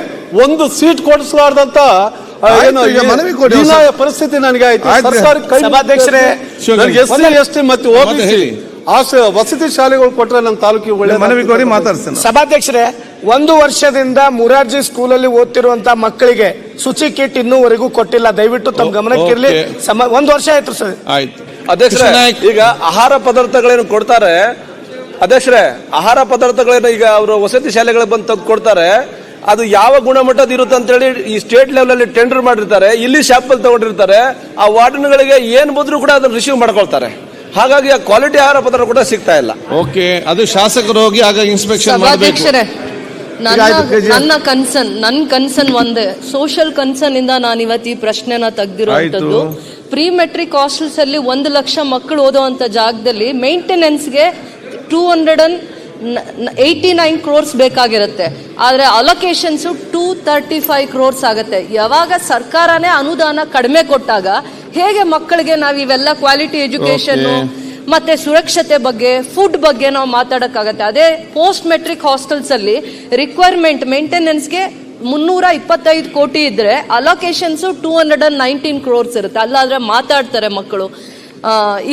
ಒಂದು ಸೀಟ್ ಕೊಡಿಸಲಾರ್ದಂತ ಮನವಿ ಕೊಡಿ ಪರಿಸ್ಥಿತಿ ನನಗೆ ಆಯ್ತು. ಆಯ್ತು. ಸರ್ಕಾರ ಕೈ ಸಭಾಧ್ಯಕ್ಷರೇ, ನನಗೆ ಎಸ್ ಸಿ ಎಸ್ ಟಿ ಮತ್ತು ಮತ್ತೆ ಓಬಿಸಿ ಹೇಳಿ. ವಸತಿ ಶಾಲೆಗಳು ಕೊಟ್ಟರೆ ನಮ್ಮ ತಾಲೂಕಿಗೆ ಒಳ್ಳೆ ಮನವಿ ಕೋರಿ ಮಾತಾಡ್ತೇನೆ ಸಭಾಧ್ಯಕ್ಷರೇ ಒಂದು ವರ್ಷದಿಂದ ಮುರಾರ್ಜಿ ಸ್ಕೂಲ್ ಅಲ್ಲಿ ಓದ್ತಿರುವಂತ ಮಕ್ಕಳಿಗೆ ಶುಚಿ ಕಿಟ್ ಇನ್ನೂವರೆಗೂ ಕೊಟ್ಟಿಲ್ಲ. ದಯವಿಟ್ಟು ತಮ್ಮ ಗಮನಕ್ಕಿರ್ಲಿ. ಒಂದು ವರ್ಷ ಆಯ್ತು ಸರ್. ಆಯ್ತು. ಅಧ್ಯಕ್ಷರೇ ಈಗ ಆಹಾರ ಪದಾರ್ಥಗಳೇನು ಕೊಡ್ತಾರೆ? ಅಧ್ಯಕ್ಷರೇ ಆಹಾರ ಪದಾರ್ಥಗಳೇನು ಈಗ ಅವರು ವಸತಿ ಶಾಲೆಗಳಿಗೆ ಬಂದು ತಂದು ಕೊಡ್ತಾರೆ? ಅದು ಯಾವ ಗುಣಮಟ್ಟದ ಇರುತ್ತೆ ಅಂತ ಹೇಳಿ ಈ ಸ್ಟೇಟ್ ಲೆವೆಲ್ ಅಲ್ಲಿ ಟೆಂಡರ್ ಮಾಡಿರ್ತಾರೆ ಇಲ್ಲಿ ಶಾಪಲ್ ತಗೊಂಡಿರ್ತಾರೆ ಆ ವಾರ್ಡನ್ಗಳಿಗೆ ಏನು ಬಂದರೂ ಕೂಡ ಅದನ್ನ ರಿಸೀವ್ ಮಾಡ್ಕೊಳ್ತಾರೆ. ಹಾಗಾಗಿ ಆ ಕ್ವಾಲಿಟಿ ಆಹಾರ ಪದಾರ್ಥ ಕೂಡ ಸಿಗ್ತಾ ಇಲ್ಲ. ಓಕೆ ಅದು ಶಾಸಕರು ಹೋಗಿ ಆಗ ಇನ್ಸ್ಪೆಕ್ಷನ್ ಮಾಡಬೇಕು. ಸಭಾಧ್ಯಕ್ಷರೇ ನನ್ನ ಕನ್ಸರ್ನ್ ನನ್ನ ಕನ್ಸರ್ನ್ ಒಂದೇ. ಸೋಷಿಯಲ್ ಕನ್ಸರ್ನ್ ಇಂದ ನಾನು ಇವತ್ತು ಈ ಪ್ರಶ್ನೆನ ತೆಗ್ದಿರುವಂತದ್ದು ಪ್ರೀ ಮೆಟ್ರಿಕ್ ಹಾಸ್ಟೆಲ್ಸ್ ಅಲ್ಲಿ ಒಂದು ಲಕ್ಷ ಮಕ್ಕಳು ಓದುವಂತ ಜಾಗದಲ್ಲಿ ಮೇಂಟೆನೆನ್ಸ್ಗೆ two hundred and eighty nine crores ಬೇಕಾಗಿರುತ್ತೆ. ಆದರೆ allocations two thirty five crores ಆಗುತ್ತೆ. ಯಾವಾಗ ಸರ್ಕಾರನೇ ಅನುದಾನ ಕಡಿಮೆ ಕೊಟ್ಟಾಗ ಹೇಗೆ ಮಕ್ಕಳಿಗೆ ನಾವು ಇವೆಲ್ಲ ಕ್ವಾಲಿಟಿ ಎಜುಕೇಶನ್ ಮತ್ತೆ ಸುರಕ್ಷತೆ ಬಗ್ಗೆ ಫುಡ್ ಬಗ್ಗೆ ನಾವು ಮಾತಾಡೋಕ್ಕಾಗತ್ತೆ. ಅದೇ ಪೋಸ್ಟ್ ಮೆಟ್ರಿಕ್ ಹಾಸ್ಟೆಲ್ಸ್ ಅಲ್ಲಿ ರಿಕ್ವೈರ್ಮೆಂಟ್ ಮೇಂಟೆನೆನ್ಸ್ಗೆ ಮುನ್ನೂರ ಇಪ್ಪತ್ತೈದು ಕೋಟಿ ಇದ್ರೆ allocations two hundred and nineteen crores ಇರುತ್ತೆ. ಅಲ್ಲಾದ್ರೆ ಮಾತಾಡ್ತಾರೆ ಮಕ್ಕಳು.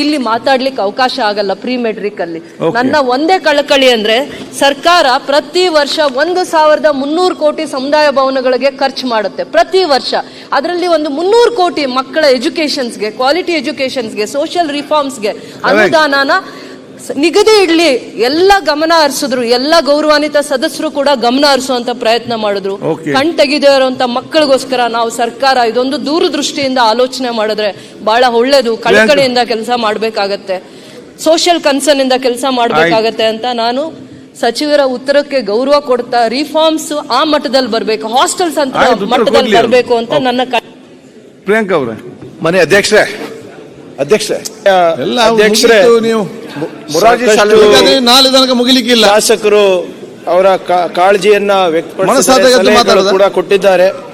ಇಲ್ಲಿ ಮಾತಾಡ್ಲಿಕ್ಕೆ ಅವಕಾಶ ಆಗಲ್ಲ ಪ್ರೀ ಮೆಟ್ರಿಕ್ ಅಲ್ಲಿ. ನನ್ನ ಒಂದೇ ಕಳಕಳಿ ಅಂದ್ರೆ ಸರ್ಕಾರ ಪ್ರತಿ ವರ್ಷ ಒಂದು ಸಾವಿರದ ಮುನ್ನೂರು ಕೋಟಿ ಸಮುದಾಯ ಭವನಗಳಿಗೆ ಖರ್ಚು ಮಾಡುತ್ತೆ ಪ್ರತಿ ವರ್ಷ. ಅದರಲ್ಲಿ ಒಂದು ಮುನ್ನೂರು ಕೋಟಿ ಮಕ್ಕಳ ಎಜುಕೇಶನ್ಸ್ಗೆ ಕ್ವಾಲಿಟಿ ಎಜುಕೇಶನ್ಸ್ಗೆ ಸೋಷಿಯಲ್ ರಿಫಾರ್ಮ್ಸ್ಗೆ ಅನುದಾನನ ನಿಗದಿ ಇಡ್ಲಿ ಎಲ್ಲ ಗಮನ ಹರಿಸಿದ್ರು ಎಲ್ಲ ಗೌರವಾನ್ವಿತ ಸದಸ್ಯರು ಕೂಡ ಗಮನ ಹರಿಸುವಂತ ಪ್ರಯತ್ನ ಮಾಡಿದ್ರು. ಕಣ್ ತೆಗೆದೇ ಇರುವಂತ ಮಕ್ಕಳಿಗೋಸ್ಕರ ನಾವು ಸರ್ಕಾರ ಇದೊಂದು ದೂರದೃಷ್ಟಿಯಿಂದ ಆಲೋಚನೆ ಮಾಡಿದ್ರೆ ಬಹಳ ಒಳ್ಳೇದು ಕಳಕಳಿಯಿಂದ ಕೆಲಸ ಮಾಡಬೇಕಾಗತ್ತೆ. ಸೋಷಿಯಲ್ ಕನ್ಸರ್ನ್ ಇಂದ ಕೆಲಸ ಮಾಡಬೇಕಾಗತ್ತೆ ಅಂತ ನಾನು ಸಚಿವರ ಉತ್ತರಕ್ಕೆ ಗೌರವ ಕೊಡ್ತಾ ರಿಫಾರ್ಮ್ಸ್ ಆ ಮಟ್ಟದಲ್ಲಿ ಬರಬೇಕು ಹಾಸ್ಟೆಲ್ಸ್ ಅಂತ ಮಟ್ಟದಲ್ಲಿ ಬರಬೇಕು ಅಂತ ನನ್ನ ಪ್ರಿಯಾಂಕಾ ಅವರೇ. ಮನೆ ಅಧ್ಯಕ್ಷರೇ ಅಧ್ಯಕ್ಷರೇ. ಎಲ್ಲ ಅಧ್ಯಕ್ಷರೇ. ನೀವು. ಮುರಾರ್ಜಿ ನಾಳೆ ತನಕ ಮುಗಿಲಿಕ್ಕಿಲ್ಲ. ಶಾಸಕರು ಅವರ ಕಾ- ಕಾಳಜಿಯನ್ನ ವ್ಯಕ್ತಪಡಿಸಿ ಕೂಡ ಕೊಟ್ಟಿದ್ದಾರೆ.